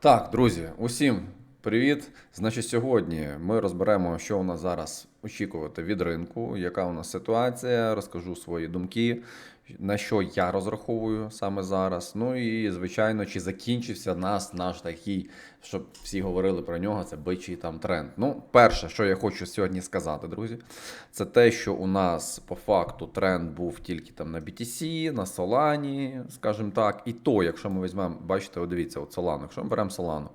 Так, друзі, усім привіт. Значить, сьогодні ми розберемо, що у нас зараз очікувати від ринку, яка у нас ситуація, розкажу свої думки, на що я розраховую саме зараз. Ну і звичайно, чи закінчився нас наш такий, щоб всі говорили про нього, це бичий там тренд. Ну, перше, що я хочу сьогодні сказати, друзі, це те, що у нас по факту тренд був тільки там на BTC, на Solana, скажімо так. І то, якщо ми візьмемо, бачите, от дивіться, от Solana, якщо ми беремо Solana,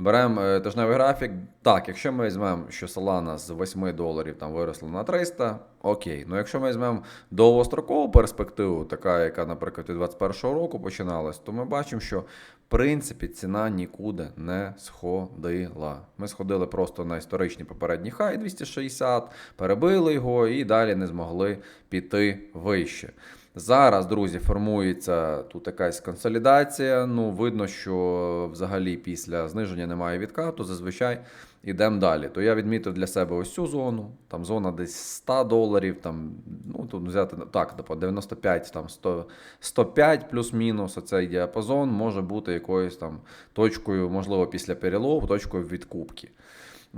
Беремо е, тижневий графік. Так, якщо ми візьмемо, що Solana з 8 доларів там виросла на 300, окей. Ну якщо ми візьмемо довгострокову перспективу, така, яка, наприклад, від 2021 року починалась, то ми бачимо, що в принципі ціна нікуди не сходила. Ми сходили просто на історичний попередній хай 260, перебили його і далі не змогли піти вище. Зараз, друзі, формується тут якась консолідація. Ну, видно, що взагалі після зниження немає відкату. Зазвичай йдемо далі. То я відмітив для себе ось цю зону. Там зона десь 100 доларів. Там, ну тут взяти так, типу 95, там 100, 105 плюс-мінус. Оцей діапазон може бути якоюсь там точкою, можливо, після перелову, точкою відкупки.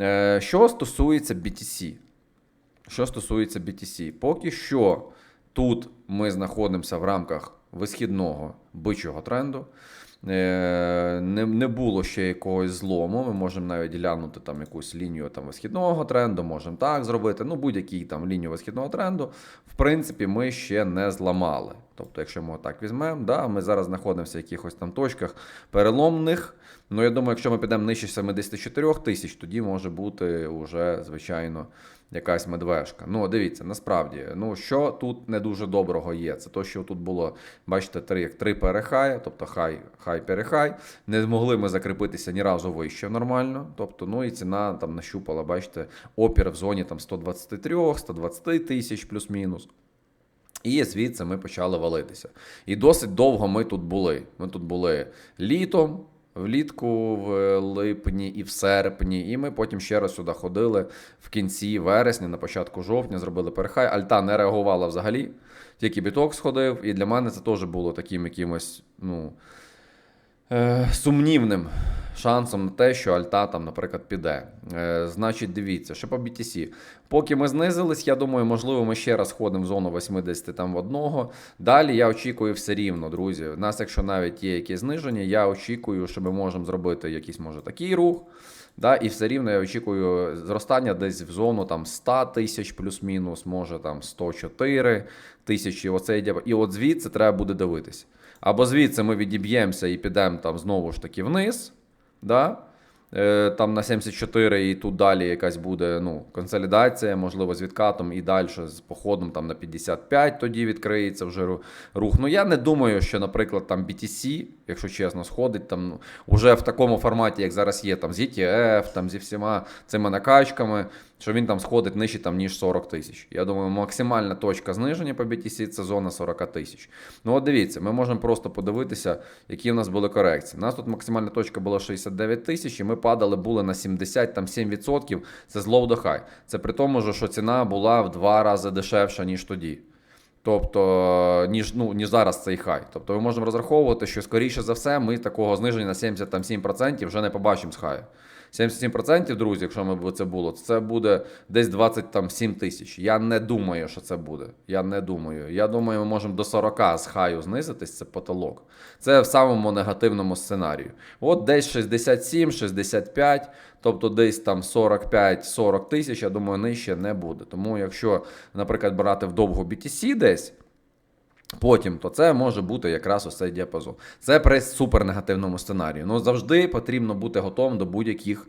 Е, Що стосується BTC, що стосується BTC, поки що. Тут ми знаходимося в рамках висхідного бичого тренду. Е, Не не було ще якогось злому. Ми можемо навіть глянути там якусь лінію там висхідного тренду, можемо так зробити. Ну, будь-який там лінію висхідного тренду, в принципі, ми ще не зламали. Тобто, якщо ми так візьмемо, да, ми зараз знаходимося в якихось там точках переломних. Ну, я думаю, якщо ми підемо нижче 74 тисяч, тоді може бути вже, звичайно, якась медвежка. Ну, дивіться, насправді, ну що тут не дуже доброго є. Це то, що тут було, бачите, три як три перехая, тобто хай, хай перехай. Не змогли ми закріпитися ні разу вище нормально. Тобто, ну і ціна там нащупала, бачите, опір в зоні там 123, 120 тисяч плюс-мінус. І звідси ми почали валитися. І досить довго ми тут були. Ми тут були літом, влітку, в липні і в серпні. І ми потім ще раз сюди ходили в кінці вересня, на початку жовтня, зробили перехай. Альта не реагувала взагалі, тільки біток сходив. І для мене це теж було таким якимось, ну. Е, сумнівним шансом на те, що Альта там, наприклад, піде. Е, значить, дивіться, що по BTC. Поки ми знизились, я думаю, можливо, ми ще раз ходимо в зону 80 там в одного. Далі я очікую все рівно, друзі. У нас, якщо навіть є якісь зниження, я очікую, що ми можемо зробити якийсь може такий рух. Да, І все рівно я очікую зростання десь в зону там 100 тисяч плюс-мінус, може там 104 тисячі. Оцей І от звідси треба буде дивитися. Або звідси ми відіб'ємося і підемо там знову ж таки вниз. Да? Е, Там на 74 і тут далі якась буде ну, консолідація, можливо, з відкатом і далі з походом там на 55 тоді відкриється вже рух. Ну я не думаю, що, наприклад, там BTC, якщо чесно, сходить там ну, уже в такому форматі, як зараз є, там з ETF, там зі всіма цими накачками, що він там сходить нижче, там, ніж 40 тисяч. Я думаю, максимальна точка зниження по BTC це зона 40 тисяч. Ну, от дивіться, ми можемо просто подивитися, які в нас були корекції. У нас тут максимальна точка була 69 тисяч, і ми падали були на 77%. Це з low до high. Це при тому, що ціна була в два рази дешевша, ніж тоді. Тобто, ніж ну, ніж зараз цей хай. Тобто ми можемо розраховувати, що скоріше за все ми такого зниження на 77% вже не побачимо з хаю. 77%, друзі, якщо ми це було, це буде десь 27 тисяч. Я не думаю, що це буде. Я не думаю. Я думаю, ми можемо до 40 з хаю знизитись, це потолок. Це в самому негативному сценарію. От десь 67, 65, тобто десь там 45-40 тисяч, я думаю, нижче не буде. Тому якщо, наприклад, брати в довгу BTC десь. Потім, то це може бути якраз ось цей діапазон. Це при супернегативному сценарії. Ну завжди потрібно бути готовим до будь-яких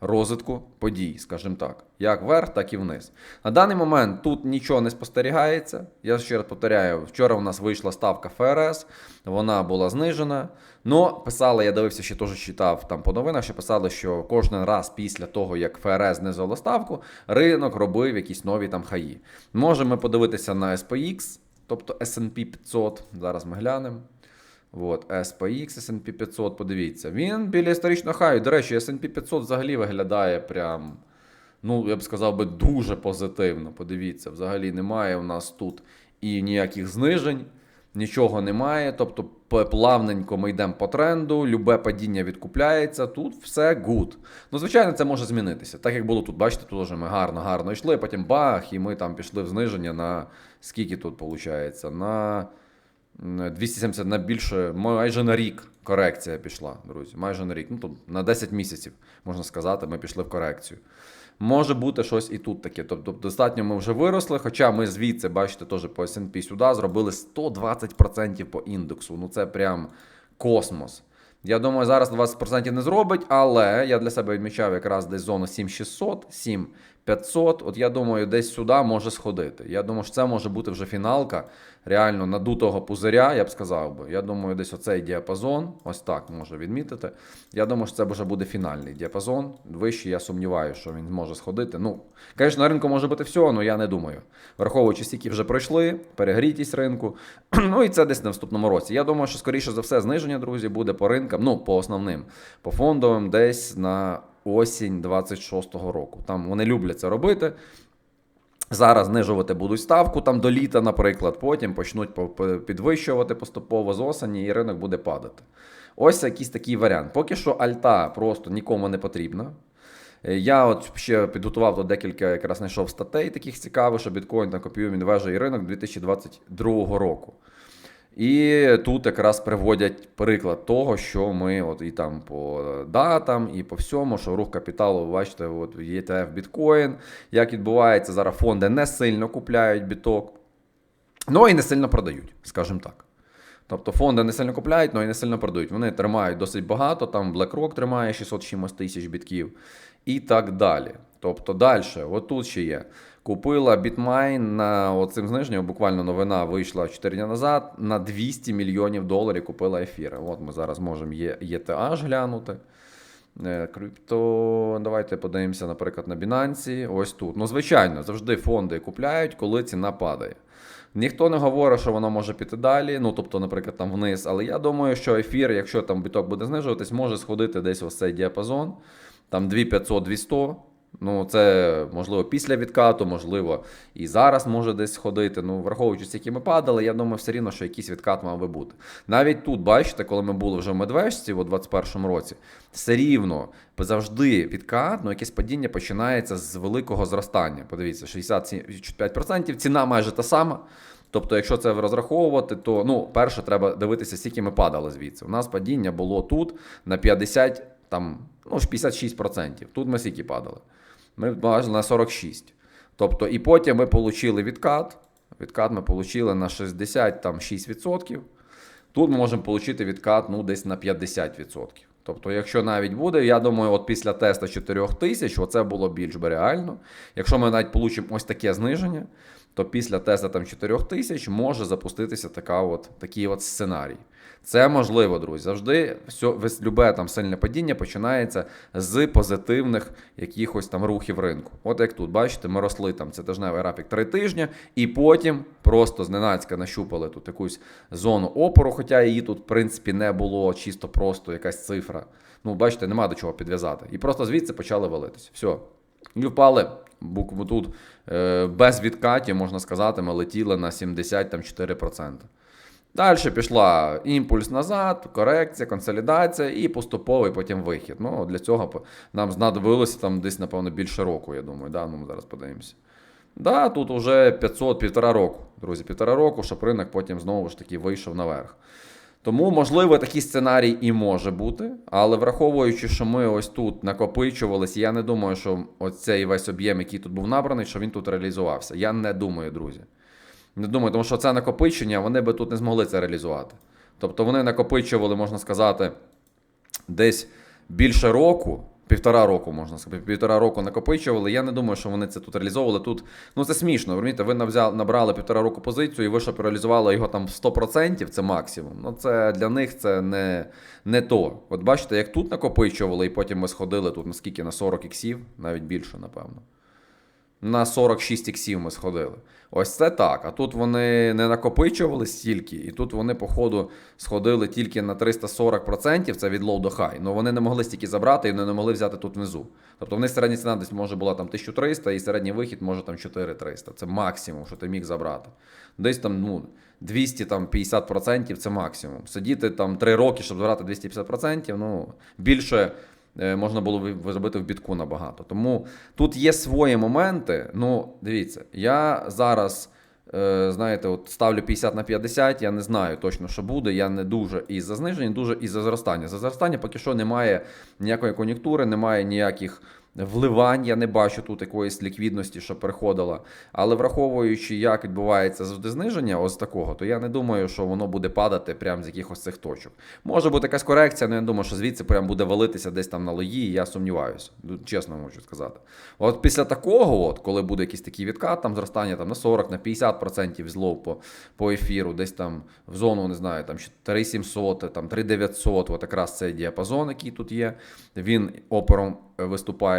розвитку подій, скажімо так, як вверх, так і вниз. На даний момент тут нічого не спостерігається. Я ще раз повторяю, вчора у нас вийшла ставка ФРС, вона була знижена. Ну, писали, я дивився, ще теж читав там по новинах, що писали, що кожен раз після того, як ФРС знизила ставку, ринок робив якісь нові там хаї. Можемо подивитися на SPX. Тобто SP 500, зараз ми глянемо. От, SPX, SP 500, подивіться. Він біля історичного хаю. До речі, SP 500 взагалі виглядає прям, ну, я б сказав би, дуже позитивно. Подивіться, взагалі немає у нас тут і ніяких знижень. Нічого немає. Тобто плавненько ми йдемо по тренду, любе падіння відкупляється. Тут все гуд. Ну, звичайно, це може змінитися. Так як було тут, бачите, тут вже ми гарно, гарно йшли, потім бах, і ми там пішли в зниження на скільки тут виходить? На 270 на більше, майже на рік корекція пішла, друзі. Майже на рік. Ну, тут на 10 місяців, можна сказати, ми пішли в корекцію. Може бути щось і тут таке. Тобто достатньо ми вже виросли, хоча ми звідси, бачите, теж по S&P сюди зробили 120% по індексу. Ну це прям космос. Я думаю, зараз 20% не зробить, але я для себе відмічав якраз десь зону 7600, 7500. От я думаю, десь сюди може сходити. Я думаю, що це може бути вже фіналка реально надутого пузиря, я б сказав би. Я думаю, десь оцей діапазон, ось так можу відмітити. Я думаю, що це вже буде фінальний діапазон. Вищий, я сумніваюся, що він зможе сходити. Ну, звісно, на ринку може бути все, але я не думаю. Враховуючи, стільки вже пройшли, перегрітість ринку. ну і це десь на наступному році. Я думаю, що скоріше за все зниження, друзі, буде по ринкам, ну, по основним, по фондовим, десь на осінь 26-го року. Там вони люблять це робити. Зараз знижувати будуть ставку там до літа, наприклад, потім почнуть по- по- підвищувати поступово з осені, і ринок буде падати. Ось якийсь такий варіант. Поки що альта просто нікому не потрібна. Е, Я от ще підготував тут декілька якраз знайшов статей таких цікавих, що біткоін накопів інвежий ринок 2022 року. І тут якраз приводять приклад того, що ми от і там по датам, і по всьому, що рух капіталу, ви бачите, от ETF біткоін, як відбувається, зараз фонди не сильно купляють біток, ну і не сильно продають, скажімо так. Тобто фонди не сильно купляють, але і не сильно продають. Вони тримають досить багато, там BlackRock тримає 600 чимось тисяч бітків і так далі. Тобто далі, от тут ще є. Купила Bitmain на оцим зниженням, буквально новина вийшла 4 дні назад. На 200 мільйонів доларів купила ефіри. От ми зараз можемо ETH глянути. Е, Крипто, давайте подивимося, наприклад, на Binance. Ось тут. Ну, звичайно, завжди фонди купляють, коли ціна падає. Ніхто не говорить, що воно може піти далі, ну тобто, наприклад, там вниз. Але я думаю, що ефір, якщо там біток буде знижуватись, може сходити десь ось цей діапазон, там 2500-200. Ну, це можливо після відкату, можливо, і зараз може десь сходити. Ну, враховуючи, які ми падали, я думаю, все рівно, що якийсь відкат мав би бути. Навіть тут, бачите, коли ми були вже в Медвежці у 2021 році, все рівно завжди відкат, ну якесь падіння починається з великого зростання. Подивіться, 65%, ціна майже та сама. Тобто, якщо це розраховувати, то ну, перше, треба дивитися, скільки ми падали звідси. У нас падіння було тут на 50, там, ну, ж 56%. Тут ми скільки падали? Ми майже на 46. Тобто, і потім ми отримали відкат. Відкат ми отримали на 66%. Тут ми можемо отримати відкат ну, десь на 50%. Тобто, якщо навіть буде, я думаю, от після теста 4000, оце було більш би реально. Якщо ми навіть отримаємо ось таке зниження, то після теста там 4000 може запуститися така от, такий от сценарій. Це можливо, друзі. Завжди все, любе там сильне падіння починається з позитивних якихось там рухів ринку. От як тут, бачите, ми росли там це тижневий графік 3 тижні, і потім просто зненацька нащупали тут якусь зону опору, хоча її тут, в принципі, не було чисто просто якась цифра. Ну, бачите, нема до чого підв'язати. І просто звідси почали валитися. Все. І впали букву тут е, без відкатів, можна сказати, ми летіли на 74%. Далі пішла імпульс назад, корекція, консолідація і поступовий потім вихід. Ну, для цього нам знадобилося там десь, напевно, більше року, я думаю. Да? Ну, ми зараз подивимося. Да, тут вже 500 півтора року, друзі, півтора року, щоб ринок потім знову ж таки вийшов наверх. Тому, можливо, такий сценарій і може бути, але враховуючи, що ми ось тут накопичувалися, я не думаю, що оцей весь об'єм, який тут був набраний, що він тут реалізувався. Я не думаю, друзі. Не думаю, тому що це накопичення, вони би тут не змогли це реалізувати. Тобто вони накопичували, можна сказати, десь більше року, півтора року, можна сказати, півтора року накопичували. Я не думаю, що вони це тут реалізовували. Тут, ну це смішно, розумієте, ви навзяли, набрали півтора року позицію, і ви щоб реалізували його там в 100%, це максимум. Ну це для них це не, не то. От бачите, як тут накопичували, і потім ми сходили тут наскільки на 40 іксів, навіть більше, напевно. На 46 іксів ми сходили. Ось це так. А тут вони не накопичували стільки, і тут вони, походу, сходили тільки на 340%, це від low до high. Ну вони не могли стільки забрати і вони не могли взяти тут внизу. Тобто в них середня ціна десь може була там 1300, і середній вихід може там 4300. Це максимум, що ти міг забрати. Десь там, ну. 200 там 50% це максимум. Сидіти там 3 роки, щоб збирати 250%, ну більше можна було б зробити в бітку набагато. Тому тут є свої моменти. Ну, дивіться, я зараз. е, Знаєте, от ставлю 50 на 50, я не знаю точно, що буде. Я не дуже і за зниження, дуже і за зростання. За зростання поки що немає ніякої кон'юнктури, немає ніяких вливань. Я не бачу тут якоїсь ліквідності, що переходила. Але враховуючи, як відбувається завжди зниження, ось такого, то я не думаю, що воно буде падати прямо з якихось цих точок. Може бути якась корекція, але я думаю, що звідси прям буде валитися десь там на лої, я сумніваюся. Ну, Чесно можу сказати. От після такого, от, коли буде якийсь такий відкат, там зростання там, на 40, на 50% злов по, по ефіру, десь там в зону, не знаю, там 3700, там 3900, от якраз цей діапазон, який тут є, він опером е,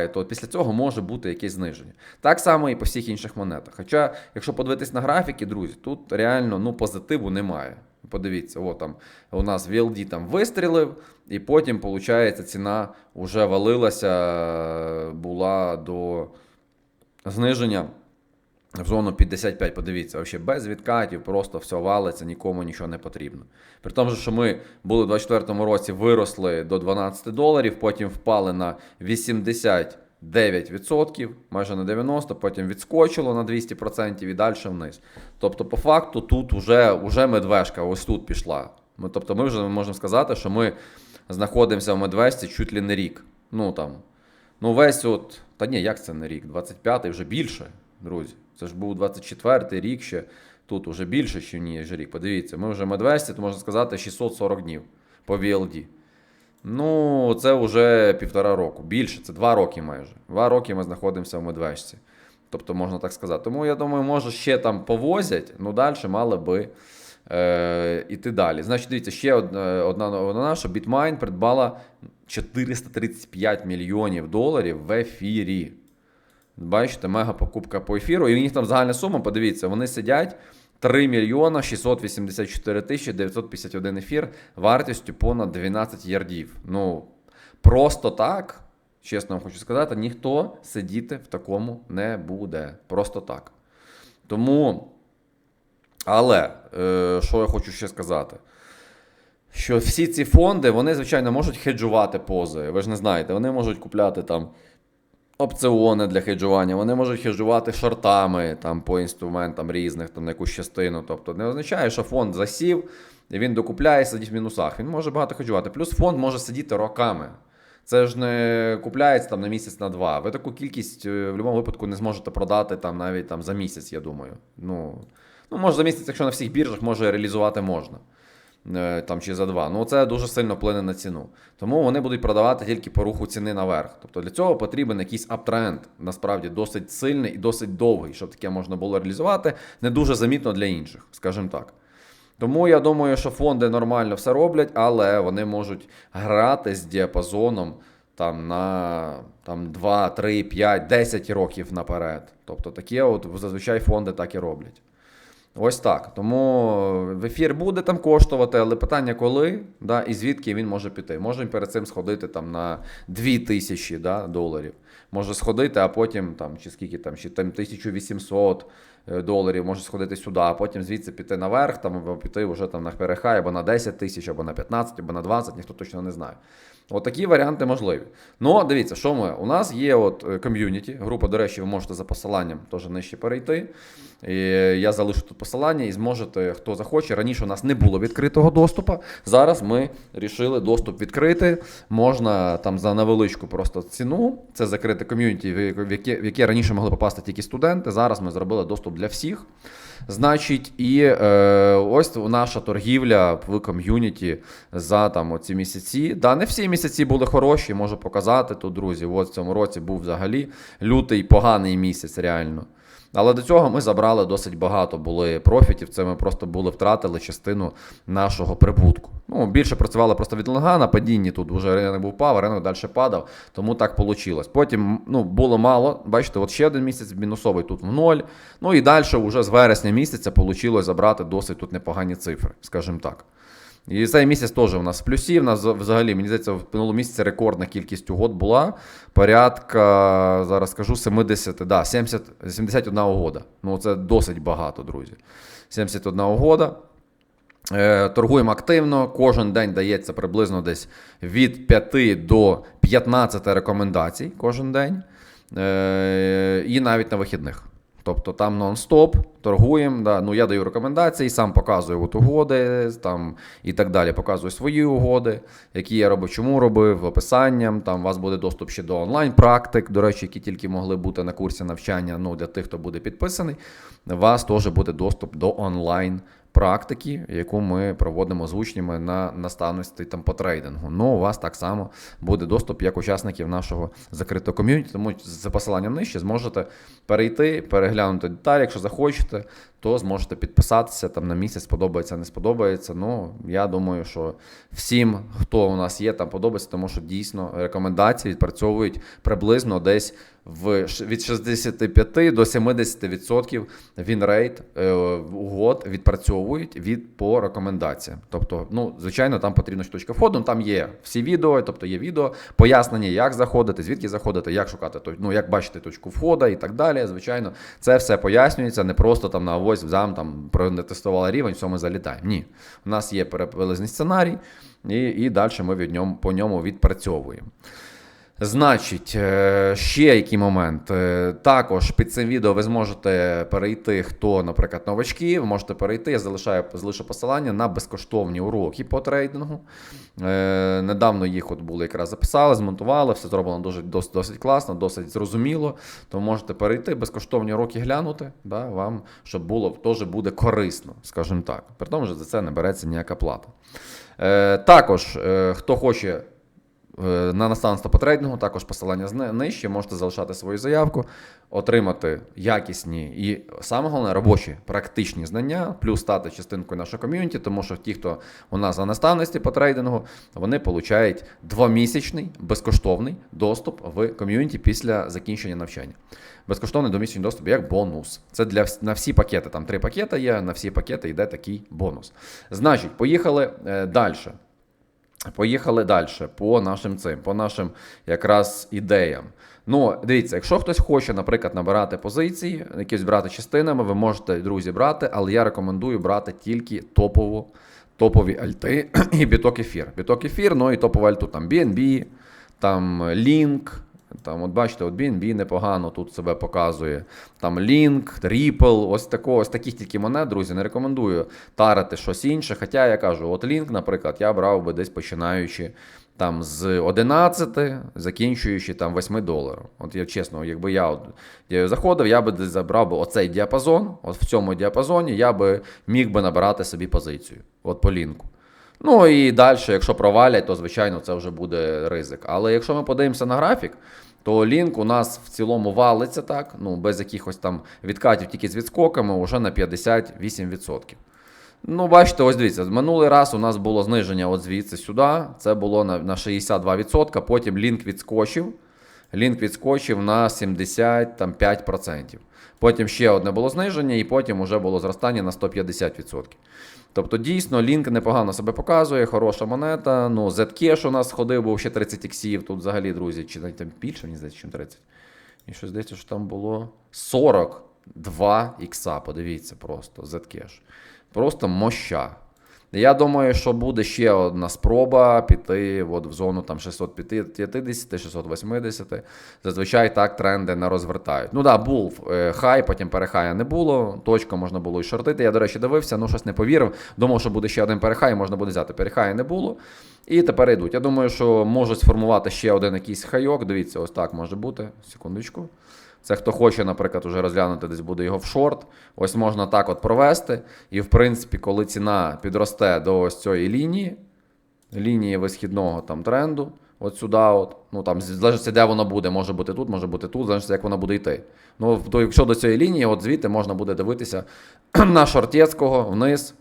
виступає, то після цього може бути якесь зниження. Так само і по всіх інших монетах. Хоча, якщо подивитись на графіки, друзі, тут реально ну, позитиву немає. Подивіться, о, там у нас VLD там вистрілив, і потім, виходить, ціна вже валилася, була до зниження в зону 55. Подивіться, взагалі без відкатів, просто все валиться, нікому нічого не потрібно. При тому, що ми були в 2024 році, виросли до 12 доларів, потім впали на 89%, майже на 90%, потім відскочило на 200% і далі вниз. Тобто, по факту, тут вже, вже медвежка, ось тут пішла. Ми, тобто, ми вже можемо сказати, що ми знаходимося в медвежці чуть ли не рік. Ну там, ну весь от, та ні, як це не рік? 25-й вже більше, друзі. Це ж був 24-й рік ще. Тут вже більше, ніж рік. Подивіться, ми вже в медвежці, то можна сказати, 640 днів по VLD. Ну, це вже півтора року. Більше, це два роки майже. Два роки ми знаходимося в медвежці. Тобто, можна так сказати. Тому я думаю, може ще там повозять, ну далі мали би е, іти далі. Значить, дивіться, ще одна, одна новина, що Bitmine придбала 435 мільйонів доларів в ефірі. Бачите, мега покупка по ефіру. І у них там загальна сума, подивіться, вони сидять 3 мільйона 684 тисячі 951 ефір вартістю понад 12 ярдів. Ну, просто так, чесно вам хочу сказати, ніхто сидіти в такому не буде. Просто так. Тому, але, е, що я хочу ще сказати. Що всі ці фонди, вони, звичайно, можуть хеджувати пози. Ви ж не знаєте, вони можуть купляти там опціони для хеджування, вони можуть хеджувати шортами там, по інструментам різних, там, на якусь частину. Тобто не означає, що фонд засів, і він докупляє, сидить в мінусах. Він може багато хеджувати. Плюс фонд може сидіти роками. Це ж не купляється там на місяць на два. Ви таку кількість е, в будь-якому випадку не зможете продати там навіть там за місяць, я думаю. Ну, ну може за місяць, якщо на всіх біржах може реалізувати можна. Е, Там чи за два. Ну це дуже сильно вплине на ціну. Тому вони будуть продавати тільки по руху ціни наверх. Тобто для цього потрібен якийсь аптренд, насправді досить сильний і досить довгий, щоб таке можна було реалізувати. Не дуже замітно для інших, скажімо так. Тому я думаю, що фонди нормально все роблять, але вони можуть грати з діапазоном там на там, 2, 3, 5, 10 років наперед. Тобто таке от зазвичай фонди так і роблять. Ось так. Тому в ефір буде там коштувати, але питання коли да, і звідки він може піти. Може перед цим сходити там на 2000 да, доларів. Може сходити, а потім там, чи скільки там, чи там 1800 е, доларів, може сходити сюди, а потім звідси піти наверх, там, або піти вже там на перехай, або на 10 тисяч, або на 15, або на 20, ніхто точно не знає. От такі варіанти можливі. Ну, дивіться, що ми? У нас є от е, ком'юніті. Група, до речі, ви можете за посиланням теж нижче перейти. І Я залишу тут посилання і зможете, хто захоче. Раніше у нас не було відкритого доступу. Зараз ми вирішили доступ відкрити. Можна там за невеличку просто ціну. Це закрите ком'юніті, в яке раніше могли попасти тільки студенти. Зараз ми зробили доступ для всіх. Значить, і е, ось наша торгівля в ком'юніті за там оці місяці. Да, не всі місяці були хороші, можу показати тут, друзі. От в цьому році був взагалі лютий поганий місяць, реально. Але до цього ми забрали досить багато були профітів. Це ми просто були втратили частину нашого прибутку. Ну, більше працювали просто від лонга на падінні. Тут вже ринок був впав, а ринок далі падав, тому так вийшло. Потім ну, було мало. Бачите, от ще один місяць мінусовий тут в ноль. Ну і далі вже з вересня місяця вийшло забрати досить тут непогані цифри, скажімо так. І цей місяць теж у нас в плюсі. У нас взагалі, мені здається, в минулому місяці рекордна кількість угод була. Порядка, зараз скажу, 70, да, 70, 71 угода. Ну, це досить багато, друзі. 71 угода. Е, Торгуємо активно. Кожен день дається приблизно десь від 5 до 15 рекомендацій кожен день. Е, І навіть на вихідних. Тобто там нон-стоп, торгуємо. Да. Ну, я даю рекомендації, сам показую от угоди там, і так далі. Показую свої угоди, які я робив, чому робив, описанням. Там у вас буде доступ ще до онлайн-практик, до речі, які тільки могли бути на курсі навчання. Ну, для тих, хто буде підписаний, у вас теж буде доступ до онлайн. Практики, яку ми проводимо з учнями на наставництві там по трейдингу. Ну, у вас так само буде доступ як учасників нашого закритого ком'юніті, тому за посиланням нижче зможете перейти, переглянути деталі. Якщо захочете, то зможете підписатися там на місяць, сподобається, не сподобається. Ну, я думаю, що всім, хто у нас є, там подобається, тому що дійсно рекомендації відпрацьовують приблизно десь в від 65 до 70% вінрейт е, угод відпрацьовують від по рекомендаціям. Тобто, ну, звичайно, там потрібна точка входу, там є всі відео, тобто є відео, пояснення, як заходити, звідки заходити, як шукати ну, як бачити точку входу і так далі. Звичайно, це все пояснюється, не просто там на авось взам там пронетестували рівень, все ми залітаємо. Ні. У нас є перепилизний сценарій, і, і далі ми від ньому, по ньому відпрацьовуємо. Значить, е, ще який момент. Е, Також під цим відео ви зможете перейти, хто, наприклад, новачки, ви можете перейти. Я залишаю залишу посилання на безкоштовні уроки по трейдингу. Е, Недавно їх от були якраз записали, змонтували, все зроблено дуже досить, досить класно, досить зрозуміло. То можете перейти, безкоштовні уроки глянути, да, вам, щоб було теж буде корисно, скажімо так. При тому, що за це не береться ніяка плата. Також, хто хоче. Е, На наставництво по трейдингу також посилання нижче. Можете залишати свою заявку, отримати якісні і саме головне робочі практичні знання, плюс стати частинкою нашого ком'юніті, тому що ті, хто у нас на наставництві по трейдингу, вони получають двомісячний безкоштовний доступ в ком'юніті після закінчення навчання. Безкоштовний двомісячний доступ як бонус. Це для на всі пакети. Там три пакети є. На всі пакети йде такий бонус. Значить, поїхали е, далі. Поїхали далі по нашим цим, по нашим якраз ідеям. Ну, дивіться, якщо хтось хоче, наприклад, набирати позиції, якісь брати частинами, ви можете, друзі, брати, але я рекомендую брати тільки топову, топові альти і біток ефір. Біток ефір, ну і топову альту, там BNB, там Link, там, от бачите, от BNB непогано тут себе показує. Там Link, Ripple, ось такого, ось таких тільки монет, друзі, не рекомендую тарити щось інше. Хоча я кажу, от Link, наприклад, я брав би десь починаючи там з 11, закінчуючи там 8 доларів. От я чесно, якби я, я заходив, я би десь забрав би оцей діапазон, от в цьому діапазоні я би міг би набирати собі позицію. От по лінку. Ну і далі, якщо провалять, то звичайно це вже буде ризик. Але якщо ми подивимося на графік, то лінк у нас в цілому валиться так, ну без якихось там відкатів, тільки з відскоками, вже на 58%. Ну, бачите, ось дивіться, минулий раз у нас було зниження от звідси сюди. Це було на, на 62%, потім лінк відскочив. Лінк відскочив на 75%. Потім ще одне було зниження, і потім вже було зростання на 150%. Тобто, дійсно, лінк непогано себе показує, хороша монета. Ну, Zcash у нас ходив, був ще 30 іксів. Тут взагалі, друзі, чи навіть там більше, мені здається, ніж 30. І щось здається, що там було 42 ікса. Подивіться просто, Zcash. Просто моща. Я думаю, що буде ще одна спроба піти от в зону там 650, 680. Зазвичай так тренди не розвертають. Ну да, був е, хай, потім перехая не було. Точку можна було і шортити. Я, до речі, дивився, ну щось не повірив. Думав, що буде ще один перехай, можна буде взяти. Перехая не було. І тепер йдуть. Я думаю, що можуть сформувати ще один якийсь хайок. Дивіться, ось так може бути. Секундочку. Це хто хоче, наприклад, уже розглянути, десь буде його в шорт. Ось можна так от провести. І, в принципі, коли ціна підросте до ось цієї лінії, лінії висхідного там тренду, от сюди, от, ну там залежить, де воно буде, може бути тут, може бути тут, залежить, як воно буде йти. Ну, то якщо до цієї лінії, от звідти можна буде дивитися на Шортєцького вниз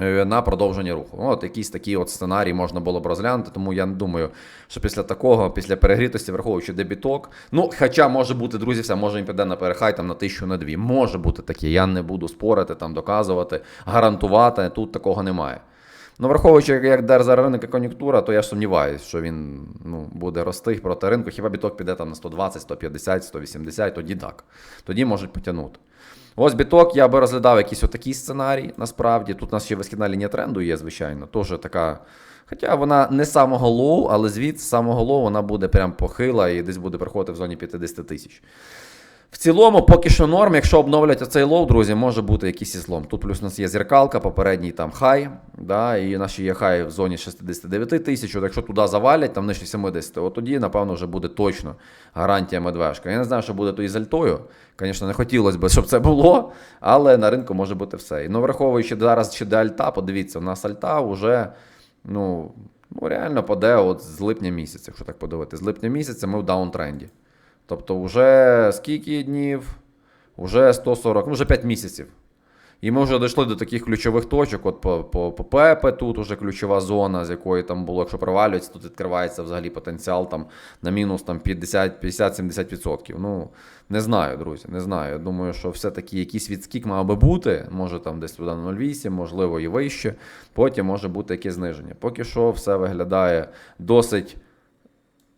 на продовження руху. Ну, От якийсь такий от сценарій можна було б розглянути, тому я думаю, що після такого, після перегрітості, враховуючи дебіток, ну, хоча може бути, друзі, все, може він піде на перехай там на тисячу на дві. Може бути таке, я не буду спорити, там, доказувати, гарантувати, тут такого немає. Ну, враховуючи, як- як держа ринок і кон'юнктура, то я сумніваюся, що він ну, буде рости проти ринку. Хіба біток піде там на 120, 150, 180, тоді так. Тоді можуть потягнути. Ось біток, я би розглядав якийсь отакий сценарій, насправді. Тут у нас ще висхідна лінія тренду є, звичайно. Теж така. Хоча вона не самого лоу, але звідси з самого лоу вона буде прям похила і десь буде проходити в зоні 50 тисяч. В цілому, поки що норм, якщо обновлять оцей лоу, друзі, може бути якийсь і злом. Тут плюс у нас є зеркалка, попередній там хай, да, і ще є хай в зоні 69 тисяч. От Якщо туди завалять, там нижче 70, от тоді, напевно, вже буде точно гарантія медвежка. Я не знаю, що буде то із альтою. Звісно, не хотілося б, щоб це було, але на ринку може бути все. І ну, враховуючи зараз ще до альта, подивіться, у нас альта вже ну, ну реально паде от з липня місяця, якщо так подивитися. З липня місяця ми в даунтренді. Тобто, вже скільки днів? Уже 140, ну вже 5 місяців. І ми вже дійшли до таких ключових точок. От по, по, по ПЕПе тут уже ключова зона, з якої там було, якщо провалюється, тут відкривається взагалі потенціал там на мінус там 50-70%. Ну, не знаю, друзі, не знаю. Я думаю, що все-таки якийсь відскік мав би бути. Може там десь туди на 0,8, можливо, і вище. Потім може бути якесь зниження. Поки що все виглядає досить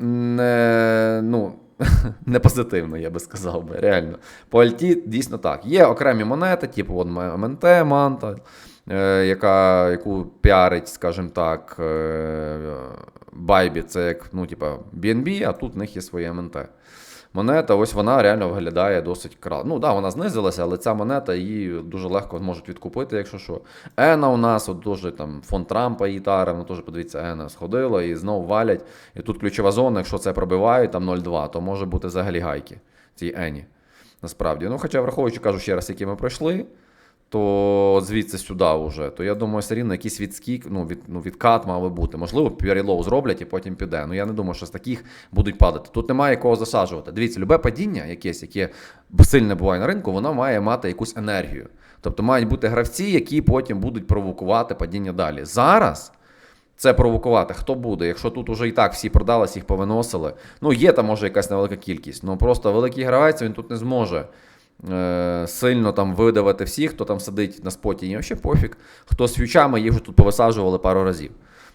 не, ну, не позитивно, я би сказав би, реально. По Альті дійсно так. Є окремі монети, типу от МНТ, Манта, е, яка, яку піарить, скажімо так, е, Байбі, це як ну, типу, BNB, а тут в них є своє МНТ. Монета, ось вона реально виглядає досить кра. Ну, да, вона знизилася, але ця монета її дуже легко можуть відкупити, якщо що. Ена у нас, от дуже там фон Трампа її тарив, ну теж подивіться, Ена сходила і знову валять. І тут ключова зона, якщо це пробивають, там 0,2, то може бути взагалі гайки цій Ені. Насправді. Ну, хоча, враховуючи, кажу ще раз, які ми пройшли, то звідси сюди вже, то я думаю, все рівно якийсь відскік, ну, від, ну, відкат мав би бути. Можливо, перелоу зроблять і потім піде. Ну я не думаю, що з таких будуть падати. Тут немає кого засаджувати. Дивіться, любе падіння, якесь, яке сильне буває на ринку, воно має мати якусь енергію. Тобто мають бути гравці, які потім будуть провокувати падіння далі. Зараз. Це провокувати. Хто буде? Якщо тут уже і так всі продались, їх повиносили. Ну, є там може якась невелика кількість. Ну просто великий гравець він тут не зможе сильно там видавати всіх, хто там сидить на споті. І взагалі пофіг. Хто з фьючами, їх вже тут повисаджували пару разів.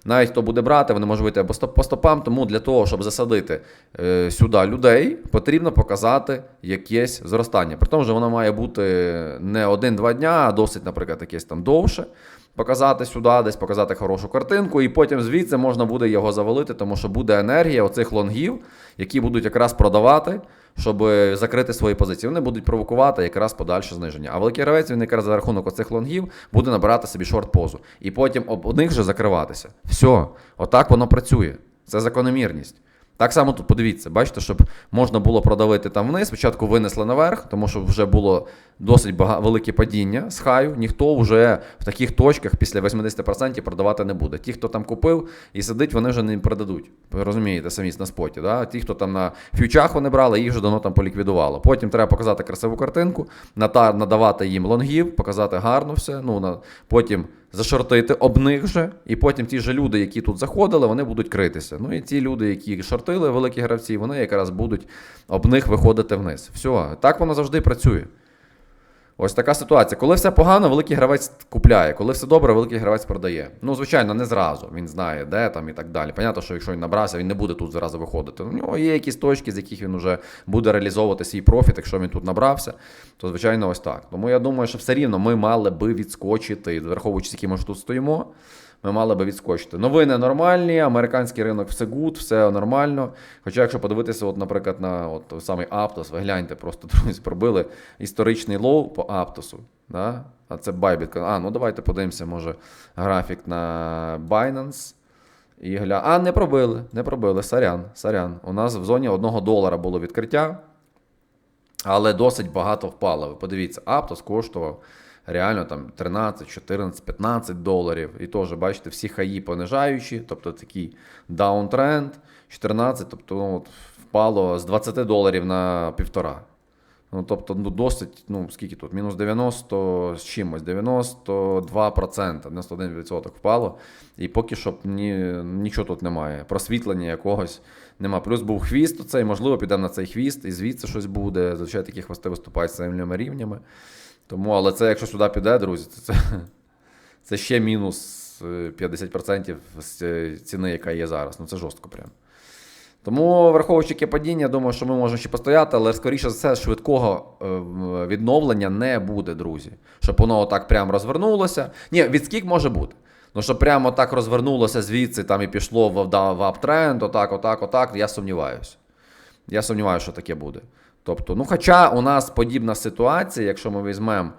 Навіть хто буде брати, вони можуть вийти або по стопам, тому для того, щоб засадити е, сюди людей, потрібно показати якесь зростання. При тому, що воно має бути не один-два дня, а досить, наприклад, якесь там довше. Показати сюди, десь показати хорошу картинку, і потім звідси можна буде його завалити, тому що буде енергія оцих лонгів, які будуть якраз продавати, щоб закрити свої позиції. Вони будуть провокувати якраз подальше зниження. А великий гравець він якраз за рахунок оцих лонгів буде набирати собі шорт-позу. І потім об них вже закриватися. Все, отак воно працює. Це закономірність. Так само тут подивіться, бачите, щоб можна було продавити там вниз. Спочатку винесли наверх, тому що вже було досить бага... велике падіння з хаю. Ніхто вже в таких точках після 80% продавати не буде. Ті, хто там купив і сидить, вони вже не продадуть. Розумієте, самі на споті. Да? Ті, хто там на фьючах вони брали, їх вже давно там поліквідувало. Потім треба показати красиву картинку, надавати їм лонгів, показати гарно все. Ну, на... Потім зашортити об них же, і потім ті ж люди, які тут заходили, вони будуть критися. Ну і ті люди, які шортили, великі гравці, вони якраз будуть об них виходити вниз. Все, так воно завжди працює. Ось така ситуація. Коли все погано, великий гравець купляє. Коли все добре, великий гравець продає. Ну, звичайно, не зразу. Він знає, де там і так далі. Понятно, що якщо він набрався, він не буде тут зразу виходити. У нього є якісь точки, з яких він вже буде реалізовувати свій профіт, якщо він тут набрався, то звичайно ось так. Тому я думаю, що все рівно ми мали би відскочити, враховуючи, які ми ж тут стоїмо. Ми мали би відскочити. Новини нормальні, американський ринок все гуд, все нормально. Хоча, якщо подивитися, от, наприклад, на от, самий Аптос, ви гляньте, просто друзі, пробили історичний лоу по Аптосу. Да? А це Bybit. А, ну давайте подивимося, може, графік на Binance. І гля... А, не пробили, не пробили. Сорян, сорян. У нас в зоні 1 долара було відкриття, але досить багато впало. Ви подивіться, Аптос коштував реально там 13, 14, 15 доларів. І теж, бачите, всі хаї понижаючі, тобто такий даунтренд, 14, тобто ну, от, впало з 20 доларів на півтора. Ну, тобто, ну, досить, ну, скільки тут? Мінус 90 з чимось, 92%, 91% впало. І поки що ні, нічого тут немає. Просвітлення якогось нема. Плюс був хвіст оцей, можливо, підемо на цей хвіст, і звідси щось буде. Зазвичай такі хвости виступають з земними рівнями. Тому, але це, якщо сюди піде, друзі, це, це ще мінус е, 50% з е, ціни, яка є зараз. Ну це жорстко прям. Тому, враховуючи яке падіння, думаю, що ми можемо ще постояти, але скоріше за все, швидкого е, відновлення не буде, друзі. Щоб воно отак прям розвернулося. Ні, відскік може бути. Ну, щоб прямо так розвернулося звідси там і пішло в, да, в аптренд, отак, отак, отак, я сумніваюся. Я сумніваюся, що таке буде. Тобто, ну, хоча у нас подібна ситуація, якщо ми візьмемо,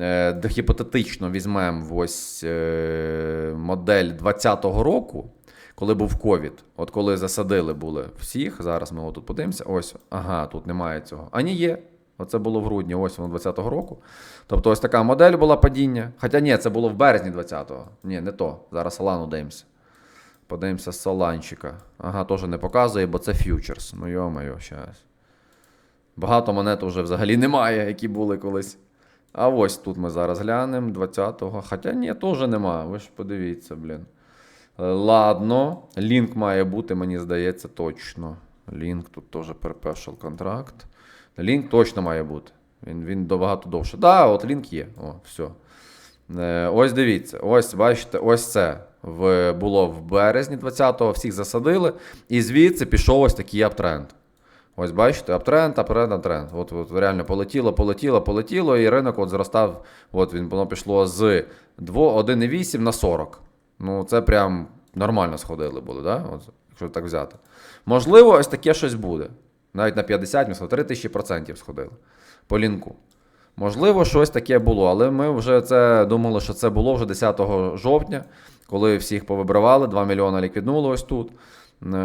е, гіпотетично візьмемо ось е, модель 2020 року, коли був ковід, от коли засадили були всіх, зараз ми отут подивимося, ось, ага, тут немає цього. А ні, є. Оце було в грудні, ось воно 20-го року. Тобто ось така модель була падіння. Хоча ні, це було в березні 20-го. Ні, не то. Зараз Солану дивимося. Подивимося з Соланчика. Ага, теж не показує, бо це фьючерс. Ну йо-моє, щас. Багато монет вже взагалі немає, які були колись. А ось тут ми зараз глянемо 20-го. Хоча ні, теж нема. Ви ж подивіться, блін. Ладно, лінк має бути, мені здається, точно. Лінк тут теж перепешл контракт. Лінк точно має бути. Він, він багато довше. Так, да, от лінк є. О, все. Ось дивіться, ось бачите, ось це в, було в березні 20-го, всіх засадили, і звідси пішов ось такий аптренд. Ось бачите, аптренд, аптренд, аптренд. От, от реально полетіло, полетіло, полетіло, і ринок от зростав. От він воно пішло з 2, 1,8 на 40. Ну, це прям нормально сходили були, да? От, якщо так взяти. Можливо, ось таке щось буде. Навіть на 50, ми 3 тисячі процентів сходили по лінку. Можливо, щось таке було, але ми вже це думали, що це було вже 10 жовтня, коли всіх повибривали, 2 мільйони ліквіднули ось тут. Е,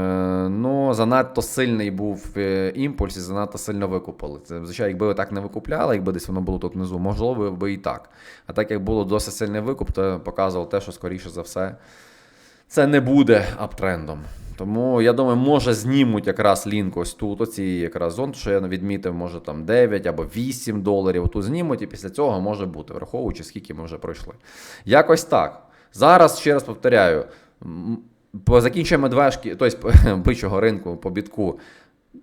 Ну, занадто сильний був е, імпульс і занадто сильно викупили. Це, звичайно, якби ви так не викупляли, якби десь воно було тут внизу, можливо, би і так. А так як було досить сильний викуп, то показував те, що скоріше за все це не буде аптрендом. Тому я думаю, може знімуть якраз лінк ось тут, оці якраз зон, що я відмітив, може там 9 або 8 доларів. Тут знімуть, і після цього може бути, враховуючи, скільки ми вже пройшли. Якось так. Зараз ще раз повторяю. По закінчуємо медвежки, тобто бичого ринку по бітку.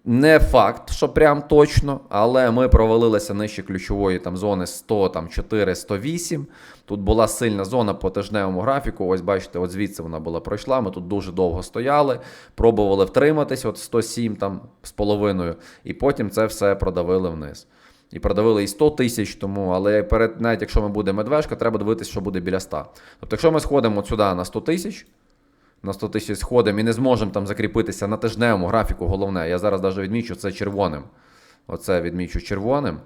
Не факт, що прям точно, але ми провалилися нижче ключової там зони 100, там 4, 108. Тут була сильна зона по тижневому графіку. Ось бачите, от звідси вона була пройшла. Ми тут дуже довго стояли, пробували втриматись, от 107 там з половиною, і потім це все продавили вниз. І продавили і 100 тисяч тому, але перед навіть якщо ми буде медвежка, треба дивитися, що буде біля 100. Тобто, якщо ми сходимо сюди на 100 тисяч, на 100 тисяч сходимо і не зможемо там закріпитися на тижневому графіку, головне. Я зараз навіть відмічу це червоним. Оце відмічу червоним.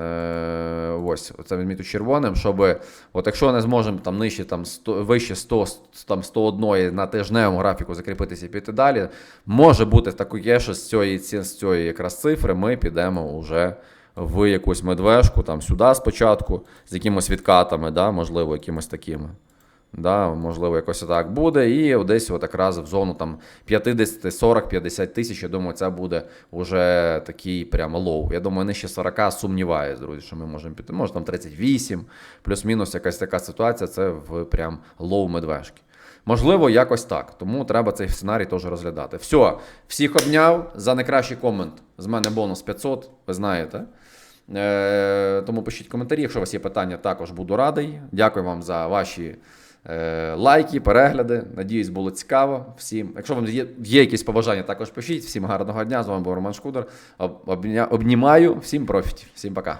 Е, ось, оце відміту червоним, щоб, от якщо не зможемо там нижче, там 100, вище 100, там 101 на тижневому графіку закріпитися і піти далі, може бути таке, що з цієї, з цієї якраз цифри ми підемо вже в якусь медвежку, там сюди спочатку, з якимось відкатами, да, можливо, якимось такими. Да, можливо, якось так буде. І десь якраз в зону там 50, 40, 50 тисяч. Я думаю, це буде вже такий прям лоу. Я думаю, нижче 40 сумніваюсь, друзі, що ми можемо піти. Може там 38, плюс-мінус якась така ситуація. Це в прям лоу медвежки. Можливо, якось так. Тому треба цей сценарій теж розглядати. Все, всіх обняв за найкращий комент. З мене бонус 500, ви знаєте. Е, тому пишіть коментарі. Якщо у вас є питання, також буду радий. Дякую вам за ваші лайки, перегляди. Надіюсь, було цікаво всім. Якщо вам є, є якісь побажання, також пишіть. Всім гарного дня. З вами був Роман Шкудер. Обнімаю, всім профітів. Всім пока.